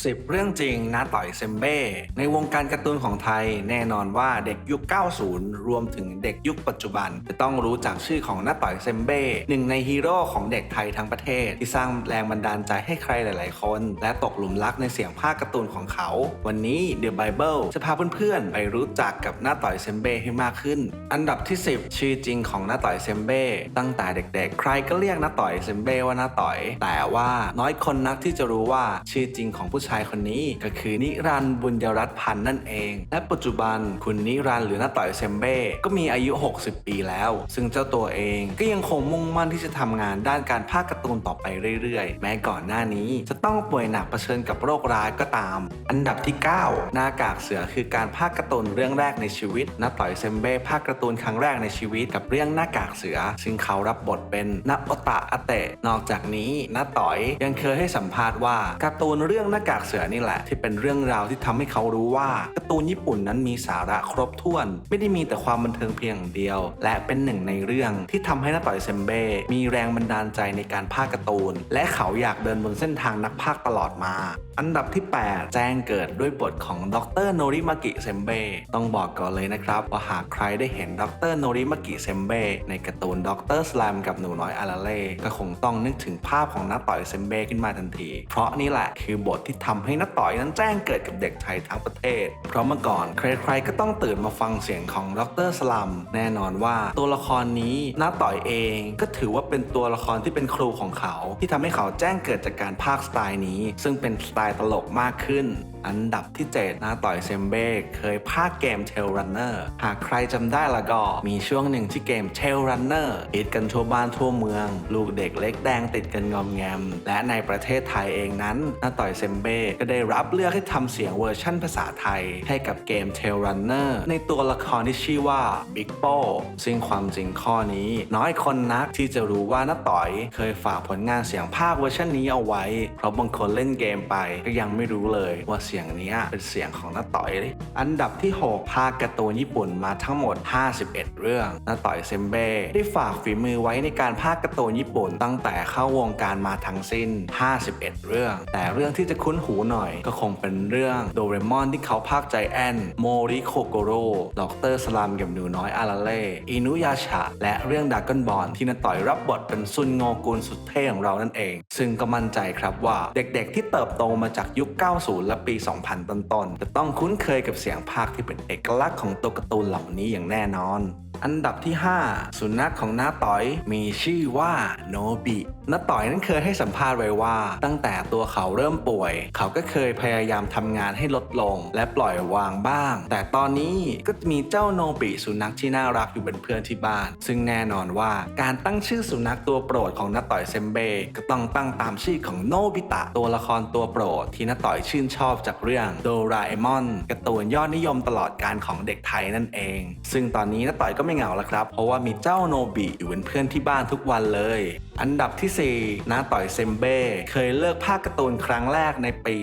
10 เรื่องจริงนาต่อยเซมเบ้ ในวงการการ์ตูนของไทย แน่นอนว่าเด็กยุค 90 รวมถึงเด็กยุคปัจจุบัน จะต้องรู้จักชื่อของนาต่อยเซมเบ้หนึ่งในฮีโร่ของเด็กไทยทั้งประเทศ ที่สร้างแรงบันดาลใจให้ใครหลาย ๆ คน และตกหลุมรักในเสียงภาคการ์ตูนของเขา วันนี้ The Bible จะพาเพื่อน ๆ ไปรู้จักกับนาต่อยเซมเบ้ให้มากขึ้น อันดับที่ 10 ชื่อจริงของนาต่อยเซมเบ้ตั้งแต่เด็ก ๆ ใครก็เรียกนาต่อยเซมเบ้ว่านาต่อย แต่ว่าน้อยคนนักที่จะรู้ว่าชื่อจริงของผู้ชายคนนี้ก็คือนิรันดร์บุญยรัตน์พันธ์นั่นเอง และปัจจุบันคุณนิรันดร์หรือน้าต่อยเซมเบ้ก็มีอายุ 60 ปีแล้ว ซึ่งเจ้าตัวเองก็ยังคงมุ่งมั่นที่จะทำงานด้านการพากย์การ์ตูนต่อไปเรื่อยๆ แม้ก่อนหน้านี้ จะต้องป่วยหนักเผชิญกับโรคร้ายก็ตาม อันดับที่ 9 หน้ากากเสือคือการพากย์การ์ตูนเรื่องแรกในชีวิตนาต่อยเซมเบ้พากย์การ์ตูนครั้งแรกในชีวิตกับเรื่องหน้ากากเสือ ซึ่งเขารับบทเป็นนัโอตะอาเตะนอกจากนี้นาต่อยยังเคยให้สัมภาษณ์ว่าการ์ตูนเรื่องหน้ากากากเสือนี่แหละ ที่เป็นเรื่องราวที่ทำให้เขารู้ว่าการ์ตูนญี่ปุ่นนั้นมีสาระครบถ้วน ไม่ได้มีแต่ความบันเทิงเพียงอย่างเดียว และเป็นหนึ่งในเรื่องที่ทำให้นาต่อยเซมเบ้มีแรงบันดาลใจในการพากการ์ตูน และเขาอยากเดินบนเส้นทางนักพากตลอดมาอันดับที่ 8 แจ้งเกิดด้วยบทของดรโนริมากิเซมเบ้ต้องบอกก่อนเลยนะครับ ว่าหากใครได้เห็นดรโนริมากิเซมเบ้ในการ์ตูนดรสแลมกับหนูน้อยอาราเล่ก็คงต้องนึกถึงภาพของน้าต่อยเซมเบ้ขึ้นมาทันที เพราะนี่แหละคือบทที่ทำให้น้าต่อยนั้นแจ้งเกิดกับเด็กไทยทั้งประเทศ เพราะเมื่อก่อนใครๆก็ต้องตื่นมาฟังเสียงของดรสลัมแน่นอนว่าตัวละครนี้น้าต่อยเองก็ถือว่าเป็นตัวละครที่เป็นครูของเขา ที่ทำให้เขาแจ้งเกิดจากการพากสไตล์นี้ ซึ่งเป็นสไตล์ตลกมากขึ้นอันดับที่7น้าต่อยเซมเบ้เคยพากย์เกม Tail Runner หากใครจำได้ละก็ มีช่วงหนึ่งที่เกม Tail Runner ฮิตกันทั่วบ้านทั่วเมือง ลูกเด็กเล็กแดงติดกันงอมแงม และในประเทศไทยเองนั้นน้าต่อยเซมเบ้ก็ได้รับเลือกให้ทำเสียงเวอร์ชั่นภาษาไทย ให้กับเกม Tail Runner ในตัวละครที่ชื่อว่า Big b o ซึ่งความจริงข้อนี้ น้อยคนนักที่จะรู้ว่าน้าต่อย เคยฝากผลงานเสียงภาคเวอร์ชันนี้เอาไว้ เพราะบางคนเล่นเกมไปก็ยังไม่รู้เลยว่าเสียงนี้เป็นเสียงของน้าต่อยเลยอันดับที่ 6 ภาคการ์ตูนญี่ปุ่นมาทั้งหมด 51 เรื่องน้าต่อยเซมเบ้ได้ฝากฝีมือไว้ในการภาคการ์ตูนญี่ปุ่น ตั้งแต่เข้าวงการมาทั้งสิ้น 51 เรื่อง แต่เรื่องที่จะคุ้นหูหน่อย ก็คงเป็นเรื่องโดเรมอนที่เขาภาคใจแอนโมริโคโกโร่ด็อกเตอร์สลัมกับหนูน้อยอาราเล่อินุยาชะ และเรื่องดากอนบอลที่น้าต่อยรับบทเป็นซุนโงกุลสุดเท่ของเรานั่นเอง ซึ่งก็มั่นใจครับว่าเด็กๆที่เติบโตมาจากยุค 90 และปี 2000 ต้นๆจะต้องคุ้นเคยกับเสียงภาคที่เป็นเอกลักษณ์ของตัวการ์ตูนเหล่านี้อย่างแน่นอน อันดับที่ 5 สุนัขของน้าต่อยมีชื่อว่าโนบิน้าต่อยนั้นเคยให้สัมภาษณ์ไว้ว่า ตั้งแต่ตัวเขาเริ่มป่วย เขาก็เคยพยายามทำงานให้ลดลง และปล่อยวางบ้าง แต่ตอนนี้ก็มีเจ้าโนบิสุนัขที่น่ารักอยู่เป็นเพื่อนที่บ้าน ซึ่งแน่นอนว่าการตั้งชื่อสุนัขตัวโปรดของน้าต่อยเซมเบก็ต้องตั้งตามชื่อของโนบิตะตัวละครตัวโปรด ที่น้าต่อยชื่นชอบจากเรื่องโดราเอมอนการ์ตูนยอดนิยมตลอดการของเด็กไทยนั่นเอง ซึ่งตอนนี้น้าต่อยก็ไม่เหงาแล้วครับ เพราะว่ามีเจ้าโนบิอยู่เป็นเพื่อนที่บ้านทุกวันเลย อันดับที่ 4น้าต่อยเซมเบ้เคยเลิกภาคการ์ตูนครั้งแรกในปี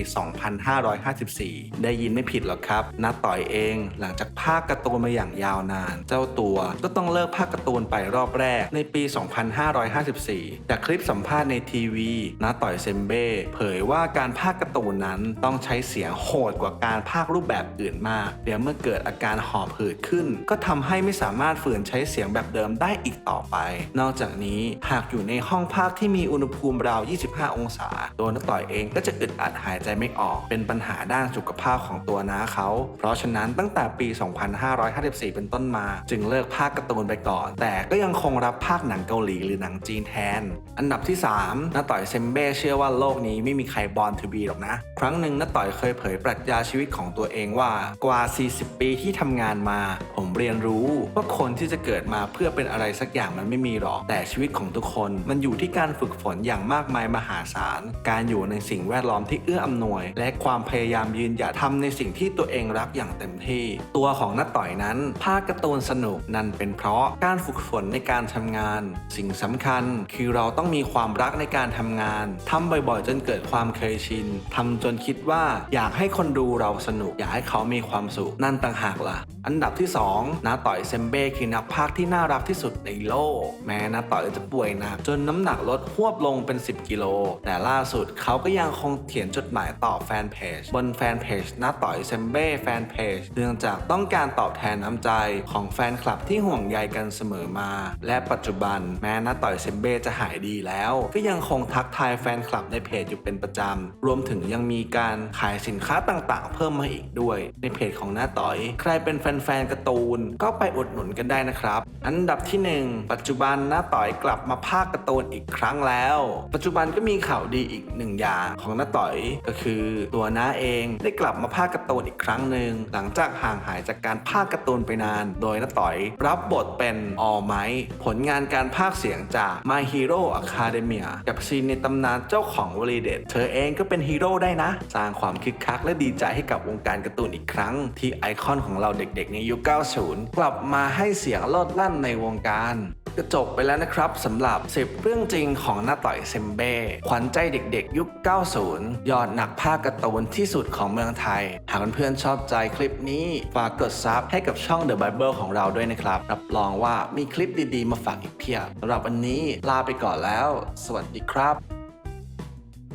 2554 ได้ยินไม่ผิดหรอกครับน้าต่อยเองหลังจากภาคการ์ตูนมาอย่างยาวนาน เจ้าตัวก็ต้องเลิกภาคการ์ตูนไปรอบแรกในปี 2554 จากคลิปสัมภาษณ์ในทีวีน้าต่อยเซมเบ้เผยว่าการภาคการ์ตูนนั้นต้องใช้เสียงโหดกว่าการภาครูปแบบอื่นมาก เดี๋ยวเมื่อเกิดอาการหอบหืดขึ้น ก็ทำให้ไม่สามารถฝืนใช้เสียงแบบเดิมได้อีกต่อไป นอกจากนี้หากอยู่ในห้องภาคที่มีอุณหภูมิราว 25 องศา ตัวน้าต่อยเองก็จะอึดอัดหายใจไม่ออก เป็นปัญหาด้านสุขภาพของตัวน้าเขา เพราะฉะนั้นตั้งแต่ปี 2554 เป็นต้นมา จึงเลิกภาคการ์ตูนไปก่อน แต่ก็ยังคงรับภาคหนังเกาหลีหรือหนังจีนแทน อันดับที่3น้าต่อยเซมเบ้เชื่อว่าโลกนี้ไม่มีใครบอลทูบีหรอกนะ ครั้งหนึ่งน้าต่อยเคยเผยปรัชญาชีวิตของตัวเองว่ากว่า 40 ปีที่ทำงานมา ผมเรียนรู้ว่าคคนที่จะเกิดมาเพื่อเป็นอะไรสักอย่างมันไม่มีหรอก แต่ชีวิตของทุกคนมันอยู่ที่การฝึกฝนอย่างมากมายมหาศาล การอยู่ในสิ่งแวดล้อมที่เอื้ออำนวย และความพยายามยืนหยัดทำในสิ่งที่ตัวเองรักอย่างเต็มที่ ตัวของน้าต่อยนั้นภาคการ์ตูนสนุกนั่นเป็นเพราะการฝึกฝนในการทำงาน สิ่งสำคัญคือเราต้องมีความรักในการทำงานทำบ่อยๆ จนเกิดความเคยชินทำจนคิดว่าอยากให้คนดูเราสนุก อยากให้เขามีความสุขนั่นต่างหากล่ะ อันดับที่2น้าต่อยเซมเบ้คือนักพากที่น่ารักที่สุดในโลก แม้น้าต่อยจะป่วยหนักจนนน้ำหนักลดหวบลงเป็น 10 กิโล แต่ล่าสุดเขาก็ยังคงเขียนจดหมายต่อแฟนเพจ บนแฟนเพจน้าต่อยเซมเบ้แฟนเพจเนื่องจากต้องการตอบแทนน้ำใจของแฟนคลับที่ห่วงใยกันเสมอมา และปัจจุบันแม้น้าต่อยเซมเบ้จะหายดีแล้ว ก็ยังคงทักทายแฟนคลับในเพจอยู่เป็นประจำ รวมถึงยังมีการขายสินค้าต่างๆ เพิ่มมาอีกด้วย ในเพจของน้าต่อย ใครเป็นแฟนๆการ์ตูนก็ไปอุดหนุนกันได้นะครับ อันดับที่ 1 ปัจจุบันน้าต่อยกลับมาภาคการ์ตูนอีกครั้งแล้ว ปัจจุบันก็มีข่าวดีอีกหนึ่งอย่างของน้าต่อยก็คือตัวน้าเองได้กลับมาภาคการ์ตูนอีกครั้งหนึ่งหลังจากห่างหายจากการภาคการ์ตูนไปนาน โดยน้าต่อยรับบทเป็นออไมผลงานการภาคเสียงจาก My Hero Academia กับซีนในตำนานเจ้าของวลีเด็ดเธอเองก็เป็นฮีโร่ได้นะ สร้างความคึกคักและดีใจให้กับวงการการ์ตูนอีกครั้ง ที่ไอคอนของเราเด็กๆในยุค 90 กลับมาให้เสียงโลดลั่นในวงการก็จบไปแล้วนะครับสำหรับ 10 เรื่องจริงของหน้าต่อยเซมเบ้ขวัญใจเด็กๆ ยุค 90 ยอดหนักภาคการ์ตูนที่สุดของเมืองไทย หากเพื่อนๆชอบใจคลิปนี้ ฝากกดซับให้กับช่อง The Bible ของเราด้วยนะครับ รับรองว่ามีคลิปดีๆ มาฝากอีกเพียบสำหรับวันนี้ลาไปก่อนแล้ว สวัสดีครับ